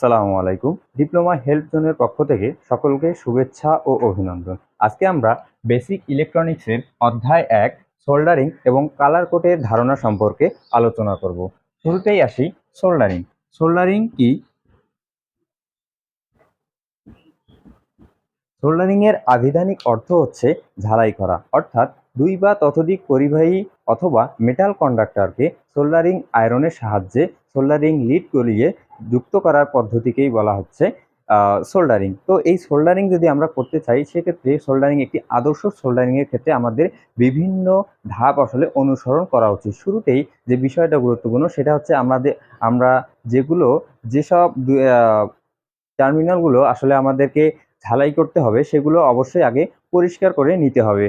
সালামু আলাইকুম। Diploma help জোনের পক্ষ থেকে সকলকে শুভেচ্ছা ও অভিনন্দন। আজকে আমরা বেসিক ইলেকট্রনিক্সের অধ্যায় এক, সোল্ডারিং এবং কালার কোডের ধারণা সম্পর্কে আলোচনা করব। শুরুতেই আসি সোল্ডারিং। সোল্ডারিং কি? সোল্ডারিং এর আবিধানিক অর্থ হচ্ছে ঝালাই করা, অর্থাৎ দুই বা ততোধিক পরিবাহী অথবা মেটাল কন্ডাক্টরকে সোল্ডারিং আয়রনের সাহায্যে সোল্ডারিং লিড গলিয়ে যুক্ত করার পদ্ধতিকেই বলা হচ্ছে সোল্ডারিং। তো এই সোল্ডারিং যদি আমরা করতে চাই, সেক্ষেত্রে সোল্ডারিং একটি আদর্শ সোল্ডারিংয়ের ক্ষেত্রে আমাদের বিভিন্ন ধাপ আসলে অনুসরণ করা উচিত। শুরুতেই যে বিষয়টা গুরুত্বপূর্ণ, সেটা হচ্ছে আমাদের, আমরা যেগুলো, যেসব টার্মিনালগুলো আসলে আমাদেরকে ঝালাই করতে হবে, সেগুলো অবশ্যই আগে পরিষ্কার করে নিতে হবে।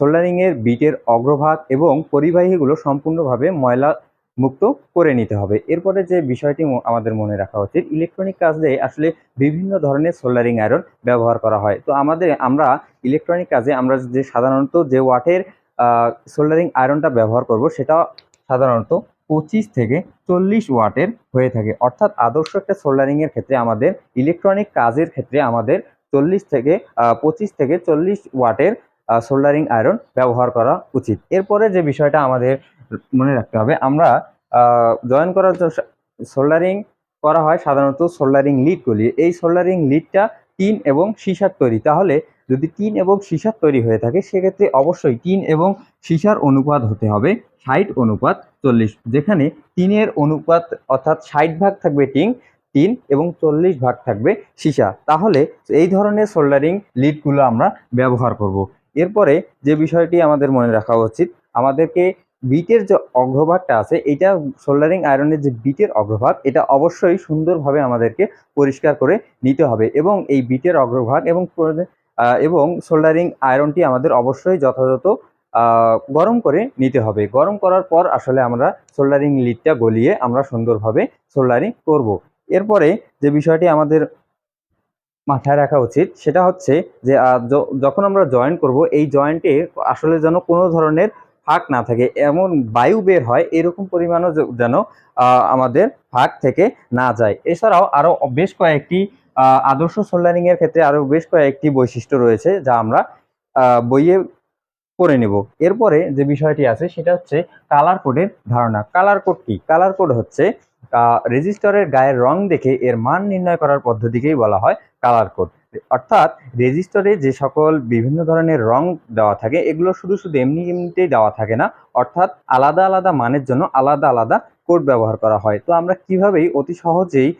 সোল্ডারিংয়ের বিটের অগ্রভাগ এবং পরিবাহীগুলো সম্পূর্ণভাবে ময়লা মুক্ত করে নিতে হবে। এরপরে যে বিষয়টি আমাদের মনে রাখা উচিত ইলেকট্রনিক কাজে আসলে বিভিন্ন ধরনের সোল্ডারিং আয়রন ব্যবহার করা হয়। তো আমাদের, আমরা ইলেকট্রনিক কাজে আমরা যে সাধারণত যে ওয়াটের সোল্ডারিং আয়রনটা ব্যবহার করব, সেটা সাধারণত পঁচিশ থেকে চল্লিশ ওয়াটের হয়ে থাকে। অর্থাৎ আদর্শ একটা সোল্ডারিং এর ক্ষেত্রে আমাদের ইলেকট্রনিক কাজের ক্ষেত্রে আমাদের চল্লিশ থেকে পঁচিশ থেকে চল্লিশ ওয়াটের সোল্ডারিং আয়রন ব্যবহার করা উচিত। এরপরে যে বিষয়টা আমাদের মনে রাখতে হবে। আমরা জয়েন করার জন্য সোল্ডারিং করা হয় সাধারণত সোল্ডারিং লিড এই সোল্ডারিং লিডটা টিন এবং সীসার তৈরি। তাহলে যদি টিন এবং সীসার তৈরি হয়ে থাকে, সেক্ষেত্রে অবশ্যই টিন এবং সীসার অনুপাত হতে হবে ষাট অনুপাত চল্লিশ। যেখানে টিনের অনুপাত অর্থাৎ ষাট ভাগ থাকবে টিন টিন এবং চল্লিশ ভাগ থাকবে সীসা। তাহলে এই ধরনের সোল্ডারিং লিডগুলো আমরা ব্যবহার করব। এরপরে যে বিষয়টি আমাদের মনে রাখা উচিত, আমাদেরকে বিটের যে অগ্রভাগটা আছে, এটা সোল্ডারিং আয়রনের যে বিটের অগ্রভাগ, এটা অবশ্যই সুন্দরভাবে আমাদেরকে পরিষ্কার করে নিতে হবে এবং এই বিটের অগ্রভাগ এবং এবং সোল্ডারিং আয়রনটি আমাদের অবশ্যই যথাযথ গরম করে নিতে হবে। গরম করার পর আসলে আমরা সোল্ডারিং লিডটা গলিয়ে আমরা সুন্দরভাবে সোল্ডারিং করব। এরপরে যে বিষয়টি আমাদের মাথায় রাখা উচিত, সেটা হচ্ছে যে, যখন আমরা জয়েন করব, এই জয়েন্টে আসলে যেন কোনো ধরনের ফাঁক না থাকে, এমন বায়ু বের হয়, এরকম পরিমাণও যেন আমাদের ফাঁক থেকে না যায়। এছাড়াও আরও বেশ কয়েকটি আদর্শ সোল্ডারিংয়ের ক্ষেত্রে আরও বেশ কয়েকটি বৈশিষ্ট্য রয়েছে যা আমরা বইয়ে পড়ে নেব। এরপরে যে বিষয়টি আছে, সেটা হচ্ছে কালার কোডের ধারণা। কালার কোড কি? কালার কোড হচ্ছে রেজিস্টারের গায়ের রং দেখে এর মান নির্ণয় করার পদ্ধতিকেই বলা হয় কালার কোড অর্থাৎ রেজিস্টারে যে সকল বিভিন্ন ধরনের রং দেওয়া থাকে, এগুলো শুধু শুধু এমনি এমনিতেই দেওয়া থাকে না। অর্থাৎ আলাদা আলাদা মানের জন্য আলাদা আলাদা কোড ব্যবহার করা হয়। তো আমরা কিভাবেই অতি সহজেই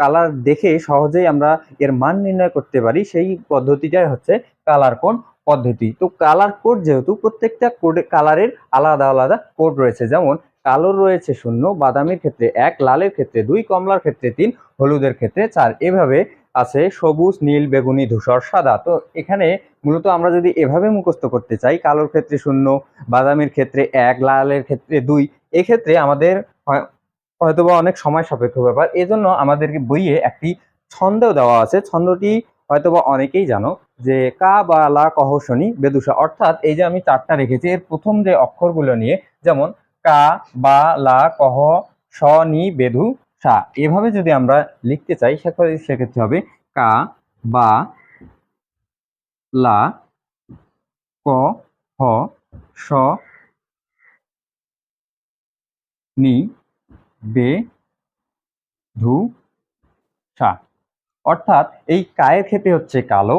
কালার দেখে সহজেই আমরা এর মান নির্ণয় করতে পারি, সেই পদ্ধতিটাই হচ্ছে কালার কোড পদ্ধতি। তো কালার কোড যেহেতু প্রত্যেকটা কোডে কালারের আলাদা আলাদা কোড রয়েছে। যেমন কালোর রয়েছে শূন্য, বাদামির ক্ষেত্রে এক, লালের ক্ষেত্রে দুই, কমলার ক্ষেত্রে তিন, হলুদের ক্ষেত্রে চার। এভাবে আছে, সবুজ, নীল, বেগুনি, ধূসর, সাদা। তো এখানে মূলত আমরা যদি এভাবে মুখস্থ করতে চাই, কালোর ক্ষেত্রে শূন্য, বাদামির ক্ষেত্রে এক, লালের ক্ষেত্রে দুই, এক্ষেত্রে আমাদের হয়- হয়তোবা অনেক সময় সাপেক্ষ ব্যাপার। এজন্য আমাদেরকে বইয়ে একটি ছন্দ দেওয়া আছে। ছন্দটি হয়তোবা অনেকেই জানো, যে কা, বা, লা কহ শনি বেদুষা। অর্থাৎ এই যে আমি চারটা রেখেছি, এর প্রথম যে অক্ষরগুলো নিয়ে, যেমন কা, বা, লা কহ স নি বেধু সা এভাবে যদি আমরা লিখতে চাই সেক্ষেত্রে হবে কা বা লা ক, হ, স, নি, বে, ধু, সা। অর্থাৎ এই কায়ের ক্ষেত্রে হচ্ছে কালো,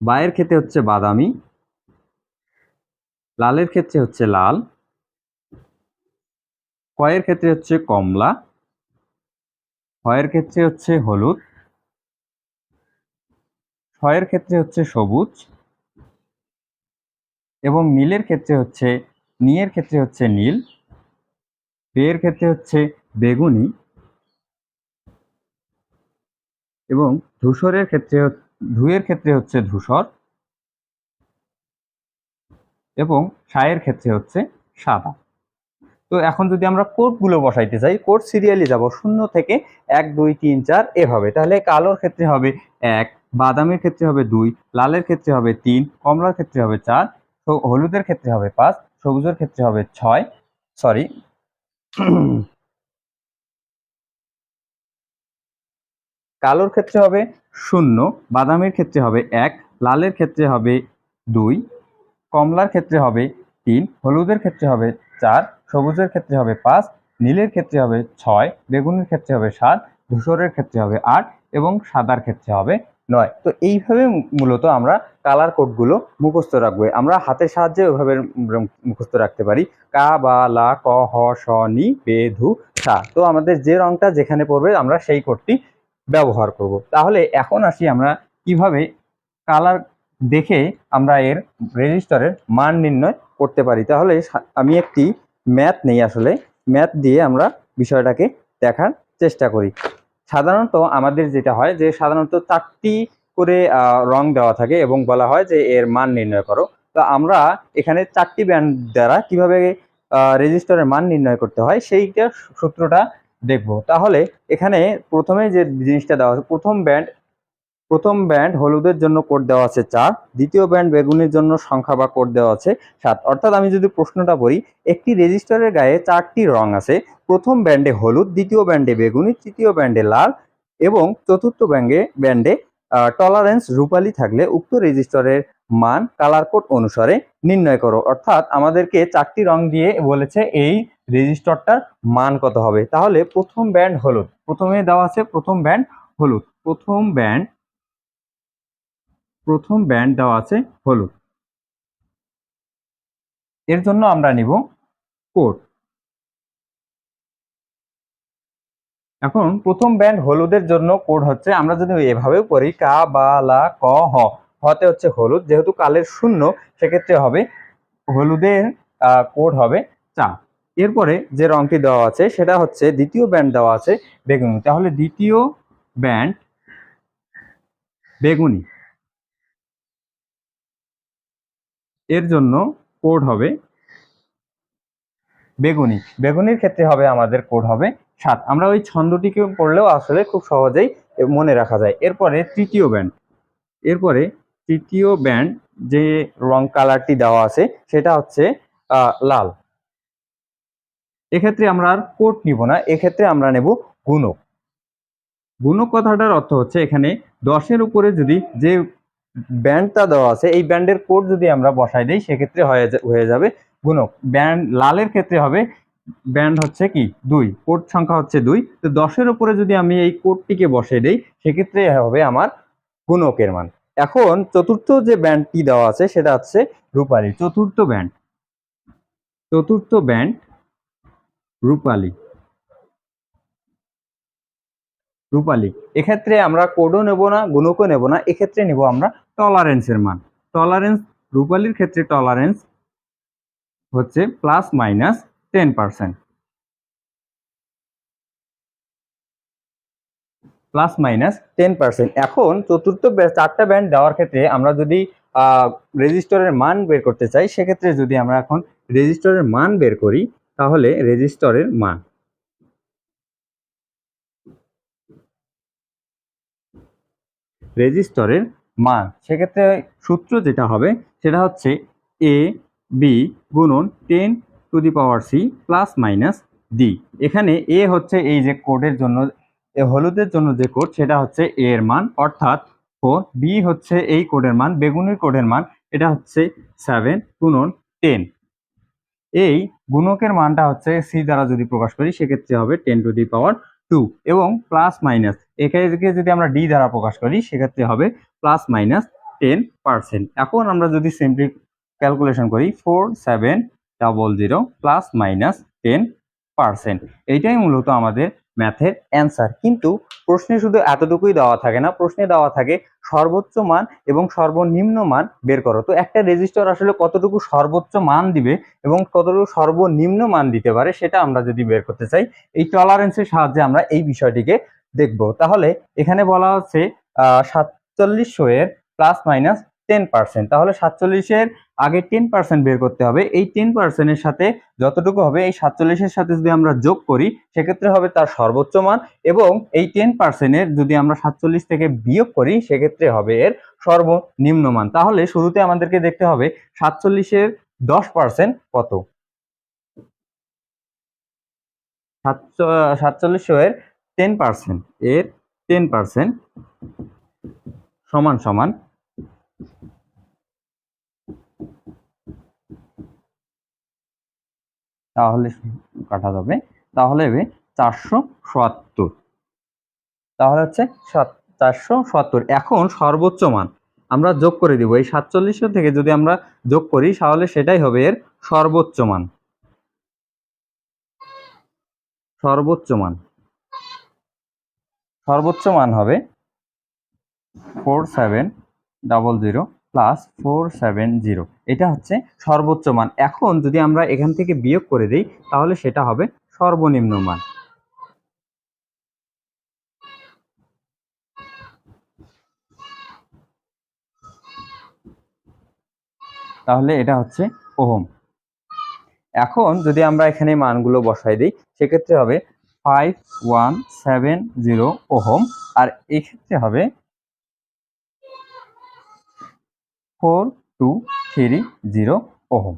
বায়ের ক্ষেত্রে হচ্ছে বাদামি, লালের ক্ষেত্রে হচ্ছে লাল কয়ের ক্ষেত্রে হচ্ছে কমলা হয়ের ক্ষেত্রে হচ্ছে হলুদ, ছয়ের ক্ষেত্রে হচ্ছে সবুজ এবং নীলের ক্ষেত্রে হচ্ছে, নিয়ের ক্ষেত্রে হচ্ছে নীল, বেয়ের ক্ষেত্রে হচ্ছে বেগুনি এবং ধূসরের ক্ষেত্রে ধুয়ের ক্ষেত্রে হচ্ছে ধূসর এবং সায়ের ক্ষেত্রে হচ্ছে সাদা। তো এখন যদি আমরা কোডগুলো বসাইতে চাই কোড সিরিয়ালি যাব শূন্য থেকে এক দুই তিন চার এভাবে তাহলে কালোর ক্ষেত্রে হবে এক বাদামের ক্ষেত্রে হবে দুই লালের ক্ষেত্রে হবে তিন কমলার ক্ষেত্রে হবে চার হলুদের ক্ষেত্রে হবে পাঁচ সবুজের ক্ষেত্রে হবে ছয় সরি কালোর ক্ষেত্রে হবে শূন্য বাদামের ক্ষেত্রে হবে এক লালের ক্ষেত্রে হবে দুই কমলার ক্ষেত্রে হবে তিন হলুদের ক্ষেত্রে হবে চার সবুজের ক্ষেত্রে হবে পাঁচ, নীলের ক্ষেত্রে হবে ছয়, বেগুনের ক্ষেত্রে হবে সাত, ধূসরের ক্ষেত্রে হবে আট এবং সাদার ক্ষেত্রে হবে নয়। তো এইভাবে মূলত আমরা কালার কোডগুলো মুখস্থ রাখব। আমরা হাতের সাহায্যে ওইভাবে মুখস্থ রাখতে পারি। কা, বা, লা, ক, হ, স, নি, পে, ধু, সা। তো আমাদের যে রংটা যেখানে পড়বে আমরা সেই কোডটি ব্যবহার করব। তাহলে এখন আসি আমরা কীভাবে কালার দেখে আমরা এর রেজিস্টারের মান নির্ণয় করতে পারি। তাহলে আমি একটি ম্যাথ নেই আসলে। ম্যাথ দিয়ে আমরা বিষয়টাকে দেখার চেষ্টা করি। সাধারণত আমাদের যেটা হয় যে, সাধারণত চারটি করে রং দেওয়া থাকে এবং বলা হয় যে, এর মান নির্ণয় করো। তো আমরা এখানে চারটি ব্যান্ড দ্বারা কীভাবে রেজিস্টারের মান নির্ণয় করতে হয় সেইটা সূত্রটা দেখব। তাহলে এখানে প্রথমে যে জিনিসটা দেওয়া প্রথম ব্যান্ড প্রথম ব্যান্ড হলুদের জন্য কোড দেওয়া আছে চার, দ্বিতীয় ব্যান্ড বেগুনের জন্য সংখ্যা বা কোড দেওয়া আছে সাত। অর্থাৎ আমি যদি প্রশ্নটা পড়ি একটি রেজিস্টারের গায়ে চারটি রং আছে। প্রথম ব্যান্ডে হলুদ, দ্বিতীয় ব্যান্ডে বেগুনি, তৃতীয় ব্যান্ডে লাল এবং চতুর্থ ব্যান্ডে ব্যান্ডে টলারেন্স রূপালি থাকলে উক্ত রেজিস্টারের মান কালার কোড অনুসারে নির্ণয় করো। অর্থাৎ আমাদেরকে চারটি রং দিয়ে বলেছে এই রেজিস্টারটার মান কত হবে। তাহলে প্রথম ব্যান্ড হলুদ, প্রথমে দেওয়া আছে প্রথম ব্যান্ড হলুদ, প্রথম ব্যান্ড প্রথম ব্যান্ড দেওয়া আছে হলুদ। এর জন্য আমরা নিব কোড। এখন প্রথম ব্যান্ড হলুদের জন্য কোড হচ্ছে, আমরা যদি এভাবেও করি কা, বা, লা, ক, হ, হতে হচ্ছে হলুদ, যেহেতু কালের শূন্য, সেক্ষেত্রে হবে হলুদের কোড হবে চা। এরপরে যে রংটি দেওয়া আছে, সেটা হচ্ছে দ্বিতীয় ব্যান্ড দেওয়া আছে বেগুনি। তাহলে দ্বিতীয় ব্যান্ড বেগুনি। এর জন্য কোড হবে বেগুনি। বেগুনির ক্ষেত্রে হবে আমাদের কোড হবে সাত। আমরা ওই ছন্দটিকে পড়লেও আসলে খুব সহজেই মনে রাখা যায়। এরপরে তৃতীয় ব্যান্ড এরপরে তৃতীয় ব্যান্ড যে রং কালারটি দেওয়া আছে, সেটা হচ্ছে লাল। এক্ষেত্রে আমরা আর কোড নিব না। এক্ষেত্রে আমরা নেব গুণক। গুণক কথাটার অর্থ হচ্ছে এখানে দশের উপরে যদি যে ব্যান্ডটা দেওয়া আছে, এই ব্যান্ডের কোড যদি আমরা বসাই দিই, সেক্ষেত্রে হয়ে যাবে গুণক। ব্যান্ড লালের ক্ষেত্রে হবে, ব্যান্ড হচ্ছে কি? দুই। কোড সংখ্যা হচ্ছে দুই। তো দশের উপরে যদি আমি এই কোডটিকে বসিয়ে দিই, সেক্ষেত্রে হবে আমার গুণকের মান। এখন চতুর্থ যে ব্যান্ডটি দেওয়া আছে, সেটা হচ্ছে রূপালী। চতুর্থ ব্যান্ড। চতুর্থ ব্যান্ড রূপালী। রূপালী। এক্ষেত্রে আমরা কোডও নেব না, গুণকও নেব না, এক্ষেত্রে নেব আমরা টলারেন্সের মান। টলারেন্স রূপালীর ক্ষেত্রে টলারেন্স হচ্ছে plus minus ten percent plus minus ten percent এখন চতুর্থ চারটা ব্যান্ড দেওয়ার ক্ষেত্রে আমরা যদি রেজিস্টরের মান বের করতে চাই, সেক্ষেত্রে যদি আমরা এখন রেজিস্টরের মান বের করি, তাহলে রেজিস্টরের মান। রেজিস্টরের মান। সেক্ষেত্রে সূত্র যেটা হবে, সেটা হচ্ছে এ বি গুণন ten to the power C plus minus D এখানে এ হচ্ছে এই যে কোডের জন্য হলুদের জন্য যে কোড, সেটা হচ্ছে এ এর মান। অর্থাৎ ফোর বি হচ্ছে এই কোডের মান, বেগুনের কোডের মান, এটা হচ্ছে সেভেন গুণন টেন এই গুণকের মানটা হচ্ছে সি দ্বারা যদি প্রকাশ করি, সেক্ষেত্রে হবে ten to the power two এবং প্লাস মাইনাস এখানে যদি আমরা ডি দ্বারা প্রকাশ করি, সেক্ষেত্রে হবে প্লাস মাইনাস টেন পার্সেন্ট এখন আমরা যদি সিম্পলি ক্যালকুলেশন করি four seven double zero plus minus ten percent এইটাই মূলত আমাদের ম্যাথের অ্যান্সার কিন্তু প্রশ্নে শুধু এতটুকুই দেওয়া থাকে না, প্রশ্নে দেওয়া থাকে সর্বোচ্চ মান এবং সর্বনিম্ন মান বের করো। তো একটা রেজিস্টার আসলে কতটুকু সর্বোচ্চ মান দিবে এবং কতটুকু সর্বনিম্ন মান দিতে পারে সেটা আমরা যদি বের করতে চাই, এই টলারেন্সের সাহায্যে আমরা এই বিষয়টিকে দেখব। তাহলে এখানে বলা হচ্ছে সাতচল্লিশশো এর প্লাস মাইনাস টেন পার্সেন্ট তাহলে সাতচল্লিশের আগে টেন পার্সেন্ট বের করতে হবে। এই টেন পার্সেন্টের সাথে যতটুকু হবে, এই সাতচল্লিশের সাথে যদি আমরা যোগ করি, সেক্ষেত্রে হবে তার সর্বোচ্চ মান এবং এই টেন পার্সেন্টের যদি আমরা সাতচল্লিশ থেকে বিয়োগ করি, সেক্ষেত্রে হবে এর সর্বনিম্ন মান। তাহলে শুরুতে আমাদেরকে দেখতে হবে সাতচল্লিশের দশ পার্সেন্ট কত? সাতচল্লিশশো এর টেন পার্সেন্ট এর টেন পার্সেন্ট সমান সমান তাহলে কাটা যাবে। তাহলে হবে চারশো সত্তর। তাহলে হচ্ছে চারশো সত্তর। এখন সর্বোচ্চ মান আমরা যোগ করে দিব। এই সাতচল্লিশশো থেকে যদি আমরা যোগ করি, তাহলে সেটাই হবে এর সর্বোচ্চ মান। সর্বোচ্চ মান। সর্বোচ্চ মান হবে four seven double zero. Plus four এটা হচ্ছে সর্বোচ্চ মান। এখন যদি আমরা এখান থেকে বিয়োগ করে দিই, তাহলে সেটা হবে সর্বনিম্ন মান। তাহলে এটা হচ্ছে ওহম। এখন যদি আমরা এখানে মানগুলো বসাই দিই, সেক্ষেত্রে হবে five one seven zero ohm. আর এক্ষেত্রে হবে four two three zero ohm.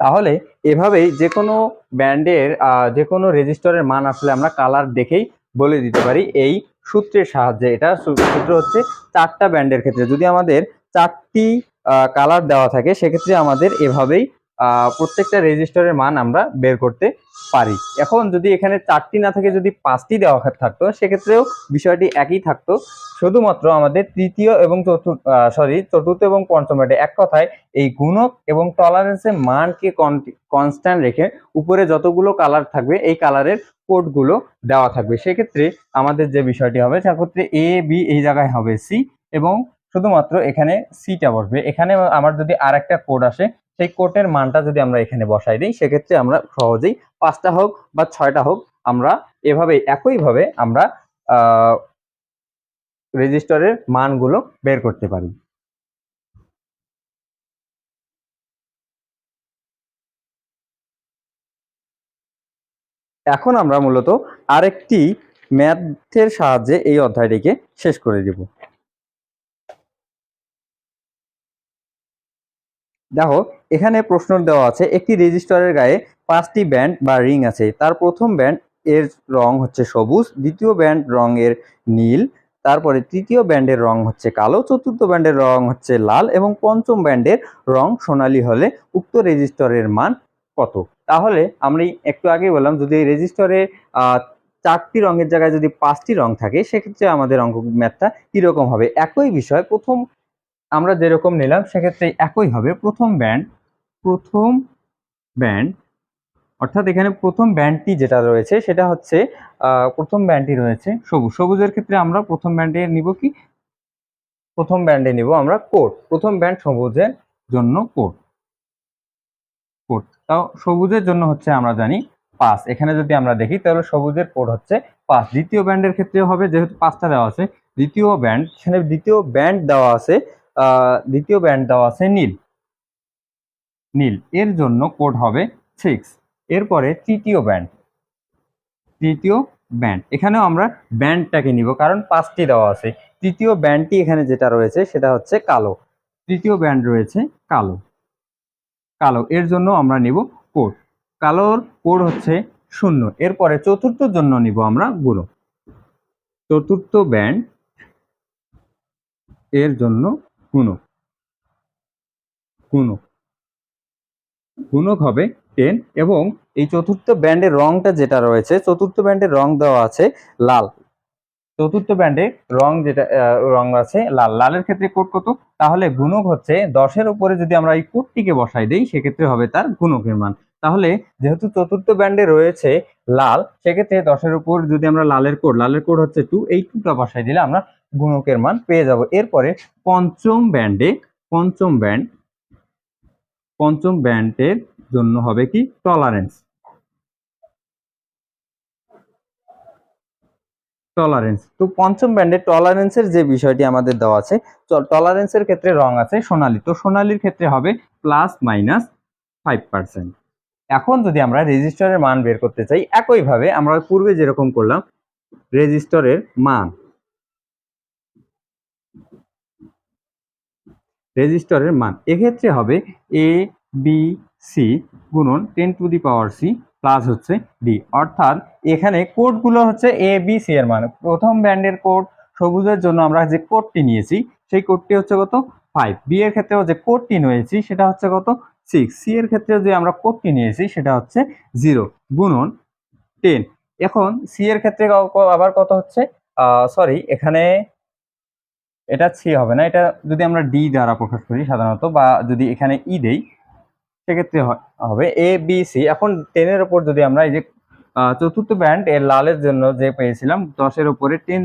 তাহলে এভাবেই যে কোনো ব্যান্ডের যে কোনো রেজিস্টরের মান আসলে আমরা কালার দেখেই বলে দিতে পারি। এই সূত্রের সাহায্যে এটা সূত্র হচ্ছে চারটা ব্যান্ডের ক্ষেত্রে। যদি আমাদের চারটি কালার দেওয়া থাকে, সেক্ষেত্রে আমাদের এভাবেই প্রত্যেকটা রেজিস্টরের মান আমরা বের করতে পারি। এখন যদি এখানে চারটি না থাকে, যদি পাঁচটি দেওয়া থাকতো, সেক্ষেত্রেও বিষয়টি একই থাকতো। শুধুমাত্র আমাদের তৃতীয় এবং চতুর্থ সরি চতুর্থ এবং পঞ্চম ব্যান্ডে এক কথায়, এই গুণক এবং টলারেন্সের মানকে কনস্ট্যান্ট রেখে উপরে যতগুলো কালার থাকবে, এই কালারের কোডগুলো দেওয়া থাকবে। সেক্ষেত্রে আমাদের যে বিষয়টি হবে, সেক্ষেত্রে এ বি এই জায়গায় হবে সি এবং শুধুমাত্র এখানে সিটা বসবে। এখানে আমার যদি আর একটা কোড আসে, সেই কোডের মানটা যদি আমরা এখানে বসাই দিই, সেক্ষেত্রে আমরা সহজেই পাঁচটা হোক বা ছয়টা হোক, আমরা এভাবে, একইভাবে আমরা রেজিস্টরের মানগুলো বের করতে পারি। এখন আমরা মূলত আরেকটি ম্যাথের সাহায্যে এই অধ্যায়টিকে শেষ করে দেব। দেখো, এখানে প্রশ্ন দেওয়া আছে, একটি রেজিস্টারের গায়ে পাঁচটি ব্যান্ড বা রিং আছে। তার প্রথম ব্যান্ড এর রং হচ্ছে সবুজ, দ্বিতীয় ব্যান্ড রঙের নীল তারপরে তৃতীয় ব্যান্ডের রং হচ্ছে কালো, চতুর্থ ব্যান্ডের রং হচ্ছে লাল এবং পঞ্চম ব্যান্ডের রং সোনালি হলে উক্ত রেজিস্টরের মান কত? তাহলে আমরা একটু আগেই বললাম, যদি রেজিস্টরে চারটি রঙের জায়গায় যদি পাঁচটি রং থাকে, সেক্ষেত্রে আমাদের অঙ্ক ম্যাথটা কীরকম হবে? একই বিষয়, প্রথম আমরা যেরকম নিলাম, সেক্ষেত্রে একই হবে। প্রথম ব্যান্ড প্রথম ব্যান্ড অর্থাৎ এখানে প্রথম ব্যান্ডটি যেটা রয়েছে, সেটা হচ্ছে প্রথম ব্যান্ডটি রয়েছে সবুজ। সবুজের ক্ষেত্রে আমরা প্রথম ব্যান্ডে নিব কি? প্রথম ব্যান্ডে নিব আমরা কোড প্রথম ব্যান্ড সবুজের জন্য কোড কোড তাও সবুজের জন্য হচ্ছে আমরা জানি পাঁচ এখানে যদি আমরা দেখি, তাহলে সবুজের কোড হচ্ছে পাঁচ দ্বিতীয় ব্যান্ডের ক্ষেত্রেও হবে, যেহেতু পাঁচটা দেওয়া আছে। দ্বিতীয় ব্যান্ড এখানে দ্বিতীয় ব্যান্ড দেওয়া আছে দ্বিতীয় ব্যান্ড দেওয়া আছে নীল। নীল। এর জন্য কোড হবে সিক্স এরপরে তৃতীয় ব্যান্ড তৃতীয় ব্যান্ড এখানেও আমরা ব্যান্ডটাকে নিব, কারণ পাঁচটি দেওয়া আছে। তৃতীয় ব্যান্ডটি এখানে যেটা রয়েছে, সেটা হচ্ছে কালো। তৃতীয় ব্যান্ড রয়েছে কালো। কালো, এর জন্য আমরা নিব কোড কালোর কোড হচ্ছে শূন্য। এরপরে চতুর্থর জন্য নিব আমরা গুলো। চতুর্থ ব্যান্ড এর জন্য গুণক। গুণক। গুণক হবে টেন এবং এই চতুর্থ ব্যান্ডের রংটা যেটা রয়েছে, চতুর্থ ব্যান্ডের রং দেওয়া আছে লাল। চতুর্থ ব্যান্ডে রং যেটা রং আছে লাল। লালের ক্ষেত্রে কোট কত? তাহলে গুণক হচ্ছে দশের উপরে যদি আমরা এই কোটটিকে বসাই দিই, সেক্ষেত্রে হবে তার গুণকের মান। তাহলে যেহেতু চতুর্থ ব্যান্ডে রয়েছে লাল, সেক্ষেত্রে দশের উপর যদি আমরা লালের কোড লালের কোড হচ্ছে টু, এই টুটা বসাই দিলে আমরা গুণকের মান পেয়ে যাব। এরপরে পঞ্চম ব্যান্ডে, পঞ্চম ব্যান্ড, পঞ্চম ব্যান্ডের জন্য হবে কি? টলারেন্স টলারেন্স তো পঞ্চম ব্যান্ডে টলারেন্সের যে বিষয়টি আমাদের দেওয়া আছে টলারেন্সের ক্ষেত্রে রং আছে সোনালী। তো সোনালীর ক্ষেত্রে হবে প্লাস মাইনাস ফাইভ পার্সেন্ট এখন যদি আমরা রেজিস্টরের মান বের করতে চাই, একইভাবে আমরা পূর্বে যেরকম করলাম রেজিস্টরের মান। রেজিস্টরের মান। এক্ষেত্রে হবে এ বি সি গুণন ten to the power C plus হচ্ছে ডি অর্থাৎ এখানে কোডগুলো হচ্ছে এ বি সি এর মান। প্রথম ব্যান্ডের কোড সবুজের জন্য আমরা যে কোডটি নিয়েছি, সেই কোডটি হচ্ছে কত? ফাইভ বি এর ক্ষেত্রেও যে কোডটি নিয়েছি, সেটা হচ্ছে কত? সিক্স সি এর ক্ষেত্রে যে আমরা কোডটি নিয়েছি, সেটা হচ্ছে জিরো গুণন টেন এখন সি এর ক্ষেত্রে আবার কত হচ্ছে? সরি এখানে এটা সি হবে না। এটা যদি আমরা ডি দ্বারা প্রকাশ করি সাধারণত, বা যদি এখানে ই দেই সেক্ষেত্রে হবে এ বি সি এখন টেনের ওপর যদি আমরা এই যে চতুর্থ ব্যান্ড এর লালের জন্য যে পেয়েছিলাম, দশের ওপরে টেন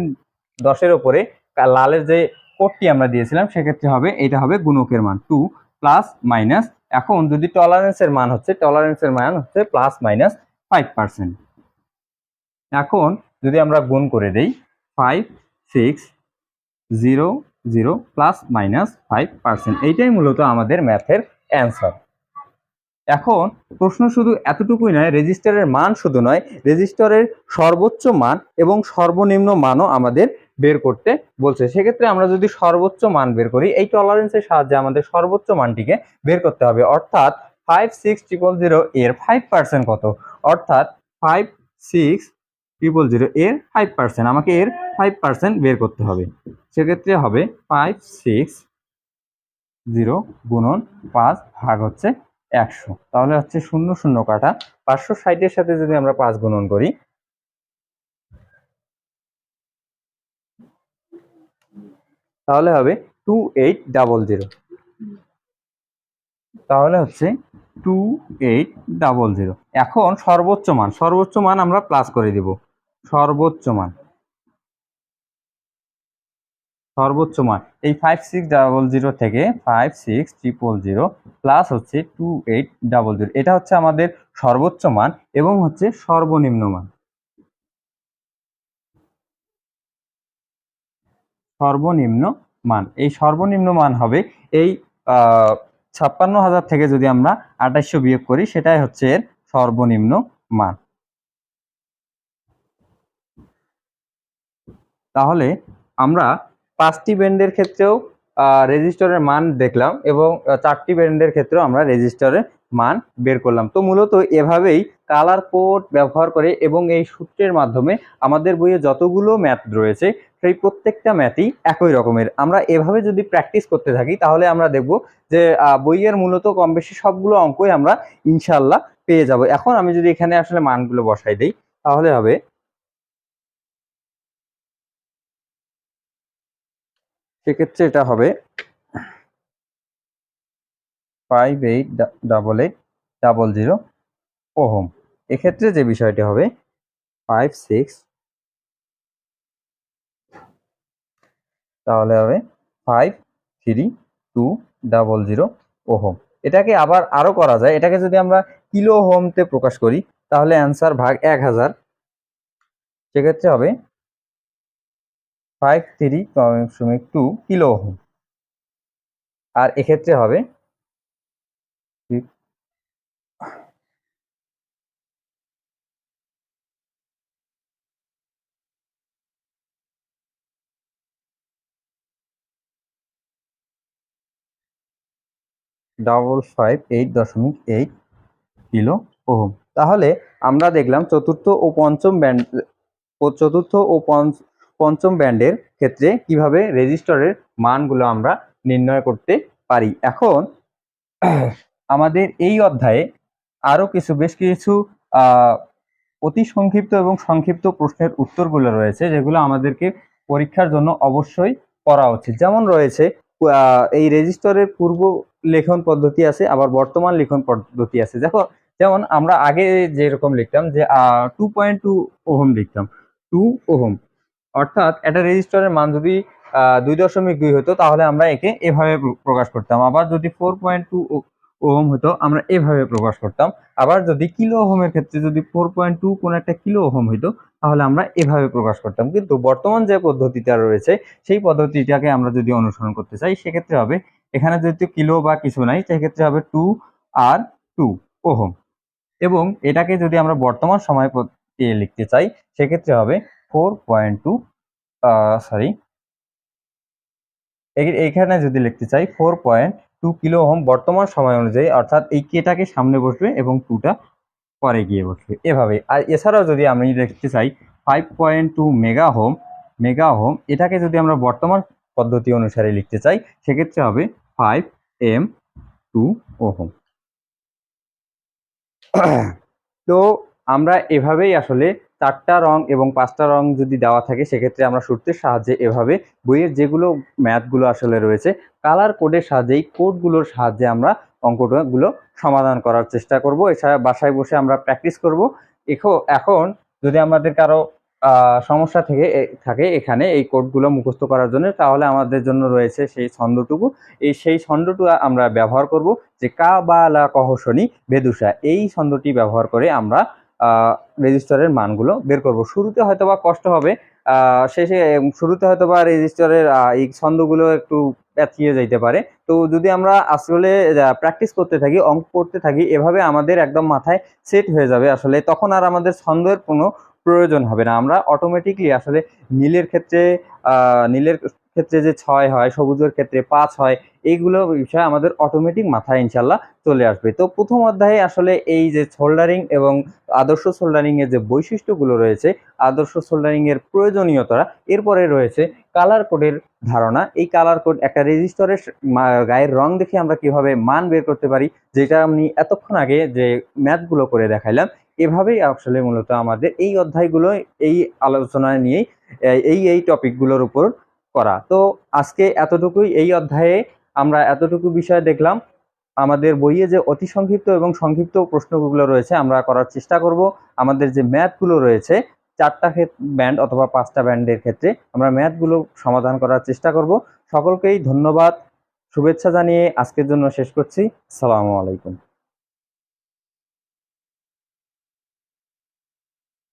দশের ওপরে কা- লালের যে কোডটি আমরা দিয়েছিলাম, সেক্ষেত্রে হবে, এটা হবে গুণকের মান টু প্লাস মাইনাস এখন যদি টলারেন্সের মান হচ্ছে টলারেন্সের মান হচ্ছে প্লাস মাইনাস ফাইভ পার্সেন্ট এখন যদি আমরা গুণ করে দেই five six zero zero plus minus five percent এইটাই মূলত আমাদের ম্যাথের অ্যান্সার এখন প্রশ্ন শুধু এতটুকুই নয়, রেজিস্টারের মান শুধু নয়, রেজিস্টারের সর্বোচ্চ মান এবং সর্বনিম্ন মানও আমাদের বের করতে বলছে। সেক্ষেত্রে আমরা যদি সর্বোচ্চ মান বের করি, এই টলারেন্সের সাহায্যে আমাদের সর্বোচ্চ মানটিকে বের করতে হবে। অর্থাৎ ফাইভ সিক্স ট্রিপল জিরো এর ফাইভ পার্সেন্ট কত? অর্থাৎ ফাইভ সিক্স ট্রিপল জিরো এর ফাইভ পার্সেন্ট আমাকে এর ফাইভ পার্সেন্ট বের করতে হবে। সেক্ষেত্রে হবে ফাইভ সিক্স জিরো গুণন পাঁচ ভাগ হচ্ছে একশো। তাহলে হচ্ছে শূন্য শূন্য কাটা। পাঁচশো ষাটের সাথে যদি আমরা পাঁচ গুণন করি, তাহলে হবে টু এইট ডাবল জিরো। তাহলে হচ্ছে টু এইট ডাবল জিরো। এখন সর্বোচ্চ মান সর্বোচ্চ মান আমরা প্লাস করে দিব। সর্বোচ্চ মান। সর্বোচ্চ মান এই ফাইভ সিক্স ডাবল জিরো থেকে five six triple zero plus হচ্ছে টু এইট ডাবল জিরো এটা হচ্ছে আমাদের সর্বোচ্চ মান এবং হচ্ছে সর্বনিম্ন মান। সর্বনিম্ন মান। এই সর্বনিম্ন মান হবে এই ছাপ্পান্ন হাজার থেকে যদি আমরা আঠাশশো বিয়োগ করি, সেটাই হচ্ছে এর সর্বনিম্ন মান। তাহলে আমরা পাঁচটি ব্যান্ডের ক্ষেত্রেও রেজিস্টারের মান দেখলাম এবং চারটি ব্যান্ডের ক্ষেত্রেও আমরা রেজিস্টারের মান বের করলাম। তো মূলত এভাবেই কালার কোড ব্যবহার করে এবং এই সূত্রের মাধ্যমে আমাদের বইয়ে যতগুলো ম্যাথ রয়েছে, সেই প্রত্যেকটা ম্যাথই একই রকমের। আমরা এভাবে যদি প্র্যাকটিস করতে থাকি, তাহলে আমরা দেখব যে বইয়ের মূলত কম বেশি সবগুলো অঙ্কই আমরা ইনশাল্লাহ পেয়ে যাব। এখন আমি যদি এখানে আসলে মানগুলো বসাই দিই, তাহলে হবে সেক্ষেত্রে এটা হবে five eight double eight double zero ohm. এক্ষেত্রে যে বিষয়টি হবে ফাইভ সিক্স তাহলে হবে five three two double zero ohm. এটাকে আবার আরও করা যায়, এটাকে যদি আমরা কিলো হোমতে প্রকাশ করি, তাহলে অ্যান্সার ভাগ এক হাজার। সেক্ষেত্রে হবে ফাইভ থ্রি দশমিক টু কিলো ওহম আর এক্ষেত্রে হবে ডাবল ফাইভ এইট দশমিক এইট কিলো ওহম তাহলে আমরা দেখলাম চতুর্থ ও পঞ্চম ব্যান্ড চতুর্থ ও পঞ্চ- পঞ্চম ব্যান্ডের ক্ষেত্রে কীভাবে রেজিস্টারের মানগুলো আমরা নির্ণয় করতে পারি? এখন আমাদের এই অধ্যায়ে আরও কিছু, বেশ কিছু অতি সংক্ষিপ্ত এবং সংক্ষিপ্ত প্রশ্নের উত্তরগুলো রয়েছে, যেগুলো আমাদেরকে পরীক্ষার জন্য অবশ্যই করা উচিত। যেমন রয়েছে এই রেজিস্টারের পূর্ব লেখন পদ্ধতি আছে, আবার বর্তমান লিখন পদ্ধতি আছে। দেখো, যেমন আমরা আগে যেরকম লিখতাম যে টু পয়েন্ট টু ওহম লিখতাম। Two ohm. অর্থাৎ একটা রেজিস্টারের মান যদি দুই দশমিক দুই হতো, তাহলে আমরা একে এভাবে প্রকাশ করতাম। আবার যদি ফোর পয়েন্ট টু ওহম হতো, আমরা এভাবে প্রকাশ করতাম। আবার যদি কিলো ওহমের ক্ষেত্রে যদি ফোর পয়েন্ট টু কোনো একটা কিলো ওহম হইতো, তাহলে আমরা এভাবে প্রকাশ করতাম। কিন্তু বর্তমান যে পদ্ধতিটা রয়েছে, সেই পদ্ধতিটাকে আমরা যদি অনুসরণ করতে চাই, সেক্ষেত্রে হবে, এখানে যেহেতু কিলো বা কিছু নাই, সেক্ষেত্রে হবে টু আর টু ওহম। এবং এটাকে যদি আমরা বর্তমান সময় লিখতে চাই, সেক্ষেত্রে হবে ফোর পয়েন্ট টু সরি এইখানে যদি লিখতে চাই, four point two kilo ohm বর্তমান সময় অনুযায়ী, অর্থাৎ এই কেটাকে সামনে বসবে এবং টুটা পরে গিয়ে বসবে। এভাবে। আর এছাড়াও যদি আমি দেখতে চাই, five point two mega ohm mega ohm এটাকে যদি আমরা বর্তমান পদ্ধতি অনুসারে লিখতে চাই, সেক্ষেত্রে হবে ফাইভ এম টু ওহম। তো আমরা এভাবেই আসলে চারটা রং এবং পাঁচটা রং যদি দেওয়া থাকে, সেক্ষেত্রে আমরা সূত্রের সাহায্যে এভাবে বইয়ের যেগুলো ম্যাথগুলো আসলে রয়েছে কালার কোডের সাহায্যে এই কোডগুলোর সাহায্যে আমরা অঙ্কগুলো সমাধান করার চেষ্টা করব। এছাড়া বাসায় বসে আমরা প্র্যাকটিস করব। এখো- এখন যদি আমাদের কারও সমস্যা থেকে থাকে এখানে এই কোডগুলো মুখস্থ করার জন্য, তাহলে আমাদের জন্য রয়েছে সেই ছন্দটুকু। এই সেই ছন্দটু আমরা ব্যবহার করব যে কা, বা, লা কহ শনি বেদুষা এই ছন্দটি ব্যবহার করে আমরা রেজিস্টারের মানগুলো বের করব। শুরুতে হয়তো বা কষ্ট হবে শেষে শুরুতে হয়তো বা রেজিস্টারের এই ছন্দগুলো একটু পেঁচিয়ে যাইতে পারে। তো যদি আমরা আসলে প্র্যাকটিস করতে থাকি, অঙ্ক করতে থাকি, এভাবে আমাদের একদম মাথায় সেট হয়ে যাবে আসলে, তখন আর আমাদের ছন্দের কোনো প্রয়োজন হবে না। আমরা অটোমেটিকলি আসলে নীলের ক্ষেত্রে নীলের ক্ষেত্রে যে ছয় হয়, সবুজের ক্ষেত্রে পাঁচ হয় এইগুলো বিষয় আমাদের অটোমেটিক মাথায় ইনশাল্লাহ চলে আসবে। তো প্রথম অধ্যায়ে আসলে এই যে সোল্ডারিং এবং আদর্শ সোল্ডারিং এর যে বৈশিষ্ট্যগুলো রয়েছে, আদর্শ সোল্ডারিং এর প্রয়োজনীয়তা এরপরে রয়েছে কালার কোডের ধারণা। এই কালার কোড একটা রেজিস্টরের গায়ের রং দেখে আমরা কীভাবে মান বের করতে পারি, যেটা আমি এতক্ষণ আগে যে ম্যাথগুলো করে দেখাইলাম, এভাবেই আসলে মূলত আমাদের এই অধ্যায়গুলো, এই আলোচনা নিয়েই, এই এই টপিকগুলোর উপর করা। তো আজকে এতটুকুই, এই অধ্যায়ে আমরা এতটুকু বিষয় দেখলাম। আমাদের বইয়ে যে অতি সংক্ষিপ্ত এবং সংক্ষিপ্ত প্রশ্নগুলো রয়েছে, আমরা করার চেষ্টা করব। আমাদের যে ম্যাথগুলো রয়েছে, চারটা ব্যান্ড অথবা পাঁচটা ব্যান্ডের ক্ষেত্রে আমরা ম্যাথগুলো সমাধান করার চেষ্টা করব। সকলকেই ধন্যবাদ। শুভেচ্ছা জানিয়ে আজকের জন্য শেষ করছি। সালামু আলাইকুম।